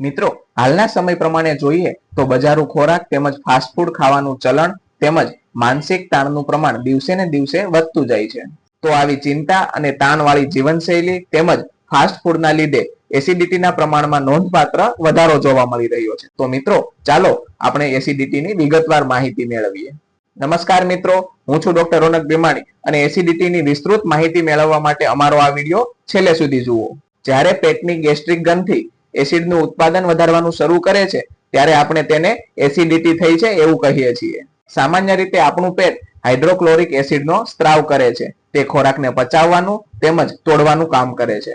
મિત્રો, હાલના સમય પ્રમાણે જોઈએ તો બજારુ ખોરાક તેમજ ફાસ્ટફૂડ ખાવાનું ચલણ તેમજ માનસિક તાણનું પ્રમાણ દિવસે ને દિવસે વધતું જાય છે. તો આવી ચિંતા અને તાણવાળી જીવનશૈલી તેમજ ફાસ્ટફૂડના લીધે એસિડિટીના પ્રમાણમાં નોંધપાત્ર વધારો જોવા મળી રહ્યો છે. તો મિત્રો, ચાલો આપણે એસિડિટીની વિગતવાર માહિતી મેળવીએ. નમસ્કાર મિત્રો, હું છું ડોક્ટર રોનક ભીમાણી અને એસિડિટીની વિસ્તૃત માહિતી મેળવવા માટે અમારો આ વીડિયો છેલ્લે સુધી જુઓ. જ્યારે પેટની ગેસ્ટ્રિક ગ્રંથિ એસિડનું ઉત્પાદન વધારવાનું શરૂ કરે છે, ત્યારે આપણે તેને એસિડિટી થઈ છે એવું કહીએ છીએ. સામાન્ય રીતે આપણું પેટ હાઇડ્રોક્લોરિક એસિડનો સ્ત્રાવ કરે છે, તે ખોરાકને પચાવવાનું તેમજ તોડવાનું કામ કરે છે.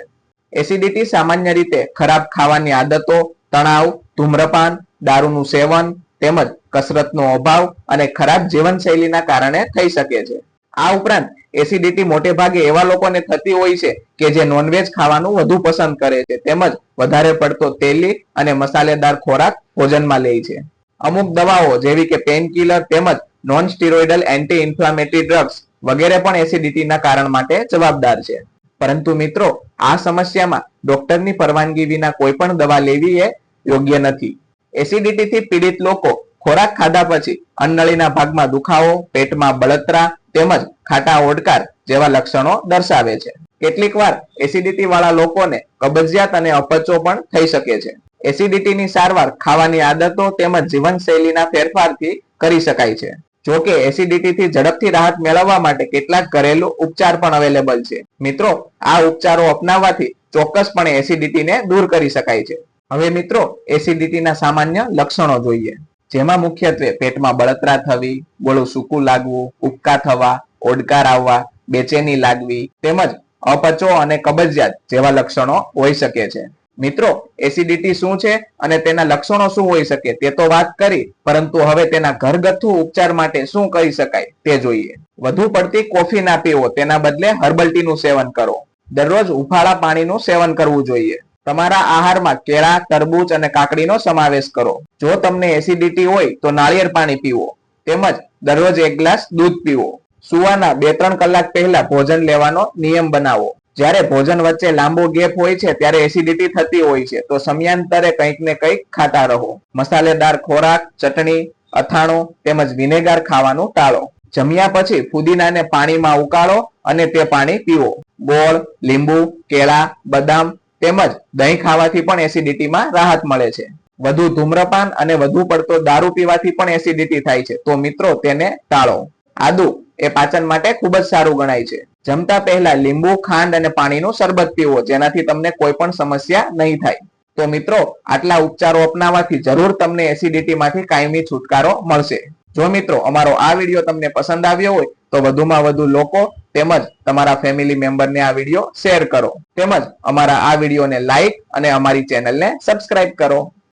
એસિડિટી સામાન્ય રીતે ખરાબ ખાવાની આદતો, તણાવ, ધૂમ્રપાન, દારૂનું સેવન તેમજ કસરતનો અભાવ અને ખરાબ જીવનશૈલીના કારણે થઈ શકે છે. આ ઉપરાંત એસિડિટી મોટે ભાગે એવા લોકોને થતી હોય છે કે જે નોનવેજ ખાવાનું વધુ પસંદ કરે છે. તેમજ વધારે પડતો તેલી અને મસાલેદાર ખોરાક ભોજનમાં લે છે. અમુક દવાઓ જેવી કે પેઇન કિલર તેમજ non steroidal anti inflammatory drugs વગેરે પણ એસિડિટીના કારણ માટે જવાબદાર છે. પરંતુ મિત્રો, આ સમસ્યામાં ડોક્ટરની પરવાનગી વિના કોઈ પણ દવા લેવી એ યોગ્ય નથી. એસિડિટીથી પીડિત લોકો ખોરાક ખાધા પછી અન્નળીના ભાગમાં દુખાવો, પેટમાં બળતરા તેમજ ખાટા ઓડકાર જેવા લક્ષણો દર્શાવે છે. કેટલીક વાર એસિડિટી વાળા લોકોને કબજિયાત અને અપચો પણ થઈ શકે છે. એસિડિટીની સારવાર ખાવાની આદતો તેમજ જીવનશૈલીના ફેરફારથી કરી શકાય છે. જો કે એસિડિટીથી ઝડપથી રાહત મેળવવા માટે કેટલાક ઘરેલું ઉપચાર પણ અવેલેબલ છે. મિત્રો, આ ઉપચારો અપનાવવાથી ચોક્કસપણે એસિડિટીને દૂર કરી શકાય છે. હવે મિત્રો, એસિડિટીના સામાન્ય લક્ષણો જોઈએ. જેમાં મુખ્યત્વે પેટમાં બળતરા થવી, ગળું સૂકું લાગવું, ઉબકા થવા, ઓડકાર આવવા, બેચેની લાગવી તેમજ અપચો અને કબજિયાત જેવા લક્ષણો હોઈ શકે છે. મિત્રો, એસિડિટી શું છે અને તેના લક્ષણો શું હોઈ શકે તે તો વાત કરી, પરંતુ હવે તેના ઘરગથ્થુ ઉપચાર માટે શું કરી શકાય તે જોઈએ. વધુ પડતી કોફી ના પીવો, તેના બદલે હર્બલ ટીનું સેવન કરો. દરરોજ ઉફાળા પાણીનું સેવન કરવું જોઈએ. તમારા આહારમાં કેળા, તરબૂચ અને કાકડીનો સમાવેશ કરો. જો તમને એસિડિટી હોય તો નાળિયેર પાણી પીવો. તેમજ દરરોજ એક ગ્લાસ દૂધ પીવો. સુવાના બે ત્રણ કલાક પહેલા ભોજન લેવાનો નિયમ બનાવો. જ્યારે ભોજન વચ્ચે લાંબો ગેપ હોય છે, ત્યારે એસિડિટી થતી હોય છે, તો સમયાંતરે કંઈક ને કંઈક ખાતા રહો. મસાલેદાર ખોરાક, ચટણી, અથાણું તેમજ વિનેગાર ખાવાનું ટાળો. જમ્યા પછી ફુદીનાને પાણીમાં ઉકાળો અને તે પાણી પીવો. ગોળ, લીંબુ, કેળા, બદામ તેમજ દહીં ખાવાથી પણ એસિડિટીમાં રાહત મળે છે. વધુ ધૂમ્રપાન અને વધુ પડતો દારૂ પીવાથી પણ એસિડિટી થાય છે. તો મિત્રો તેને ટાળો. આદુ એ પાચન માટે ખૂબ જ સારું ગણાય છે. જમતા પહેલા લીંબુ, ખાંડ અને પાણીનું શરબત પીવો, જેનાથી તમને કોઈ પણ સમસ્યા નહીં થાય. તો મિત્રો, આટલા ઉપચારો અપનાવવાથી જરૂર તમને એસિડિટીમાંથી કાયમી છુટકારો મળશે. જો મિત્રો, અમારો આ વીડિયો તમને પસંદ આવ્યો હોય તો વધુમાં વધુ લોકો તેમજ તમારા ફેમિલી મેમ્બરને આ વીડિયો શેર કરો. તેમજ અમારા આ વિડીયોને લાઈક અને અમારી ચેનલને સબસ્ક્રાઇબ કરો.